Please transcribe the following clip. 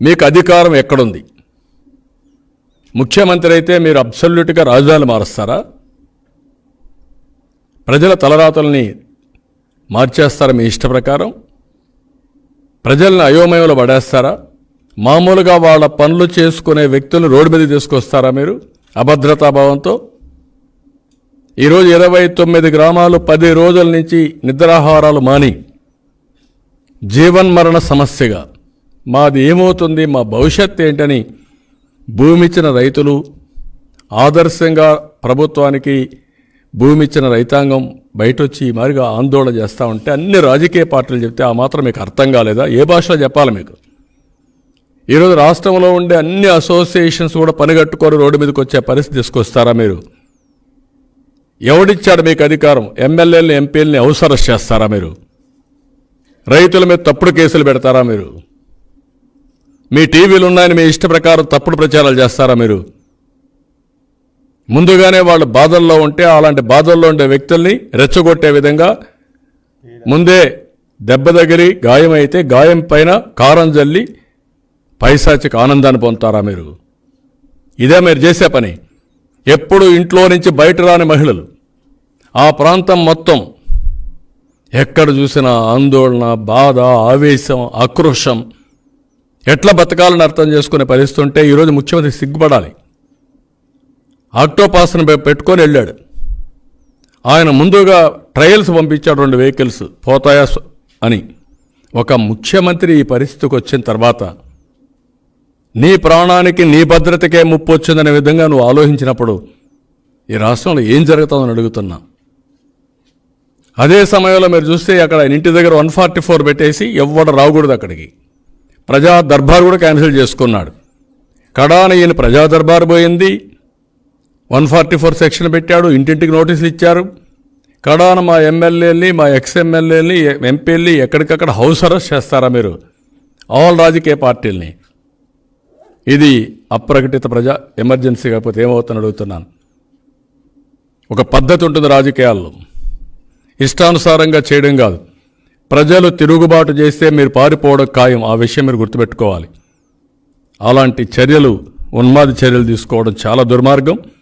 మీకు అధికారం ఎక్కడుంది? ముఖ్యమంత్రి అయితే మీరు అబ్సల్యూట్గా రాజధాని మారుస్తారా? ప్రజల తలరాతల్ని మార్చేస్తారా మీ ఇష్ట ప్రకారం? ప్రజల్ని అయోమయంలో పడేస్తారా? మామూలుగా వాళ్ళ పనులు చేసుకునే వ్యక్తులను రోడ్డు మీద తీసుకొస్తారా మీరు? అభద్రతాభావంతో ఈరోజు ఇరవై తొమ్మిది గ్రామాలు పది రోజుల నుంచి నిద్రాహారాలు మాని జీవన్మరణ సమస్యగా. మాది ఏమవుతుంది మా భవిష్యత్ ఏంటని భూమిచ్చిన రైతులు ఆదర్శంగా ప్రభుత్వానికి భూమిచ్చిన రైతాంగం బయటొచ్చి ఈ మాదిరిగా ఆందోళన చేస్తూ ఉంటే అన్ని రాజకీయ పార్టీలు చెప్తే ఆ మాత్రం మీకు అర్థం కాలేదా? ఏ భాషలో చెప్పాలి మీకు? ఈరోజు రాష్ట్రంలో ఉండే అన్ని అసోసియేషన్స్ కూడా పనిగట్టుకొని రోడ్డు మీదకి వచ్చే పరిస్థితి తీసుకొస్తారా మీరు? ఎవడిచ్చాడు మీకు అధికారం? ఎమ్మెల్యేలను ఎంపీలని అవసరం చేస్తారా మీరు? రైతుల మీద తప్పుడు కేసులు పెడతారా మీరు? మీ టీవీలు ఉన్నాయని మీ ఇష్ట ప్రకారం తప్పుడు ప్రచారాలు చేస్తారా మీరు? ముందుగానే వాళ్ళు బాధల్లో ఉంటే అలాంటి బాధల్లో ఉండే వ్యక్తుల్ని రెచ్చగొట్టే విధంగా ముందే దెబ్బ తగిలి గాయమైతే గాయం పైన కారం జల్లి పైశాచిక ఆనందాన్ని పొందుతారా మీరు? ఇదే మీరు చేసే పని. ఎప్పుడు ఇంట్లో నుంచి బయట రాని మహిళలు ఆ ప్రాంతం మొత్తం ఎక్కడ చూసినా ఆందోళన బాధ ఆవేశం ఆక్రోషం ఎట్లా బతకాలని అర్థం చేసుకునే పరిస్థితి ఉంటే ఈరోజు ముఖ్యమంత్రి సిగ్గుపడాలి. ఆక్టోపాస్ని పెట్టుకొని వెళ్ళాడు. ఆయన ముందుగా ట్రయల్స్ పంపించాడు రెండు వెహికల్స్ పోతాయా అని. ఒక ముఖ్యమంత్రి ఈ పరిస్థితికి వచ్చిన తర్వాత నీ ప్రాణానికి నీ భద్రతకే ముప్పు వచ్చిందనే విధంగా నువ్వు ఆలోచించినప్పుడు ఈ రాష్ట్రంలో ఏం జరుగుతుందని అడుగుతున్నా. అదే సమయంలో మీరు చూస్తే అక్కడ ఇంటి దగ్గర వన్ ఫార్టీ ఫోర్ పెట్టేసి ఎవ్వడ రాకూడదు అక్కడికి. ప్రజా దర్బార్ కూడా క్యాన్సిల్ చేసుకున్నాడు. కడాన ఈయన ప్రజా దర్బార్ పోయింది. వన్ ఫార్టీ ఫోర్ సెక్షన్ పెట్టాడు. ఇంటింటికి నోటీసులు ఇచ్చారు. కడాన మా ఎమ్మెల్యేని మా ఎక్స్ ఎమ్మెల్యేని ఎంపీల్ని ఎక్కడికక్కడ హౌస్ అరెస్ట్ చేస్తారా మీరు? ఆల్ రాజకీయ పార్టీల్ని. ఇది అప్రకటిత ప్రజా ఎమర్జెన్సీ కాకపోతే ఏమవుతుందని అడుగుతున్నాను. ఒక పద్ధతి ఉంటుంది రాజకీయాల్లో. ఇష్టానుసారంగా చేయడం కాదు. ప్రజలు తిరుగుబాటు చేస్తే మీరు పారిపోవడం ఖాయం. ఆ విషయం మీరు గుర్తుపెట్టుకోవాలి. అలాంటి చర్యలు ఉన్మాది చర్యలు తీసుకోవడం చాలా దుర్మార్గం.